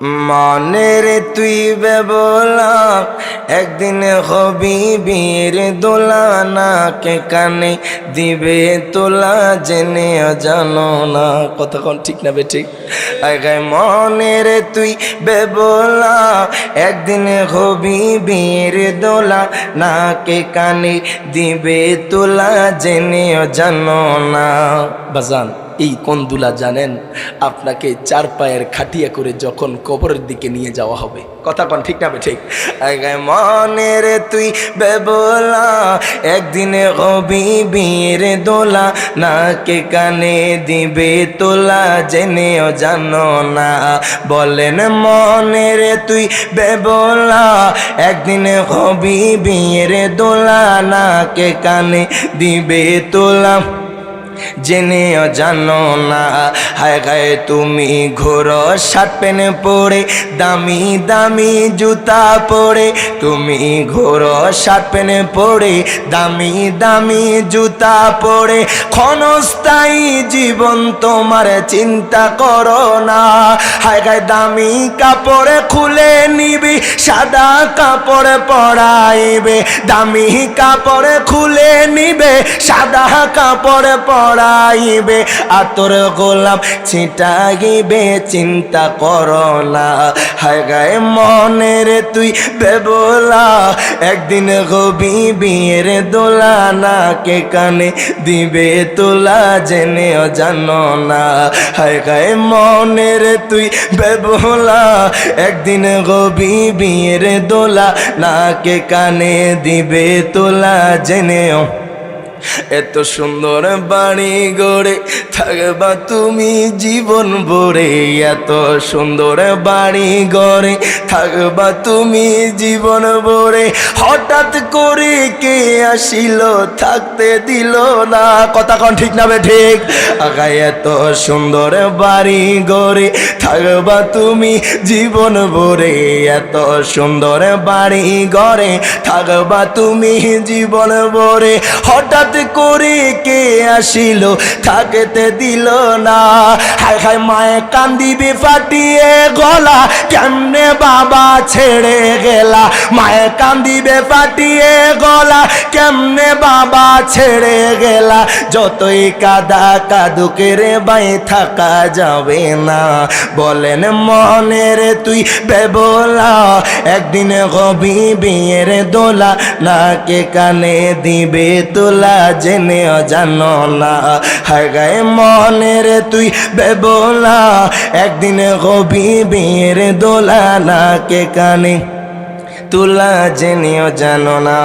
মনের তুই বেবলা, একদিন হবি বীর দোলানা কে কানে দিবে তোলা, জেনে জানো না কতক্ষণ ঠিক না ঠিক? আগে মনের তুই বেবলা, একদিন হবি বীর দোলা না কে কানে দিবে তোলা, জেনে জানো না, বাজান। এই কন্দুলা জানেন, আপনাকে চার পায়ের খাটিয়া করে যখন কবরের দিকে নিয়ে যাওয়া হবে। কথা কন, ঠিক না ঠিক আগে মনের তুই বেবলা, একদিনে হবি বীর দোলা, নাকে কানে দিবে তোলা, জেনেও জানো না। বলেন মনের তুই বেবলা, একদিনে হবি বীর দোলা, নাকে কানে দিবে তোলা। জেনেও জানো না। হায় গায়ে তুমি ঘোর শার্ট প্যান্ট পরে, দামি দামি জুতা পরে। তুমি ঘোর শার্ট প্যান্ট পরে, দামি দামি জুতা পরে। ক্ষণস্থায়ী জীবন তোমার চিন্তা করো না। হায় গায়ে দামি কাপড় খুলে নিবি, সাদা কাপড় পরাইবে। দামি কাপড় খুলে নিবে, সাদা কাপড় পরাইবে আতর গোলাপ ছিটাইবে, চিন্তা করো না হায় গায়ে মনের তুই বেবলা, একদিন গবি বিয়ের দোলা না কে কানে দিবে তোলা জেনেও জানো না। হায় গায়ে মনের তুই বেবলা, একদিন গবি বিয়ের দোলা না কে কানে দিবে তোলা, জেনেও এত সুন্দর বাড়ি গড়ে থাকবা তুমি জীবন ভরে। এত সুন্দর বাড়ি গড়ে থাকবা তুমি জীবন ভরে। হঠাৎ করে কে আসিল থাকতে দিল না। কথা কন ঠিক না বে ঠিক? আগায় এত সুন্দর বাড়ি গড়ে থাকবা তুমি জীবন ভরে এত সুন্দর বাড়ি ঘরে থাকবা তুমি জীবন ভরে হঠাৎ করে কে আসিল, থাকতে দিল না। হায় হায় মায়ে কান্দিবে ফাটিয়ে গলা, কেমনে বাবা ছেড়ে গেলা, মায়ে কান্দিবে, ফাটিয়ে গলা। কেমনে বাবা ছেড়ে গেলা? যতই কাদা কাদুকে রে বাই থাকা যাবে না। বলেন মনের তুই বেবলা, একদিন হবি বিয়ের দোলা। নাকে কানে দিবে তোলা জেনেও জানো না। হাগায় গায়ে মনের তুই বেবলা, একদিন হবি বিয়ের দোলা। নাকে কানে তুলা জেনেও জানো না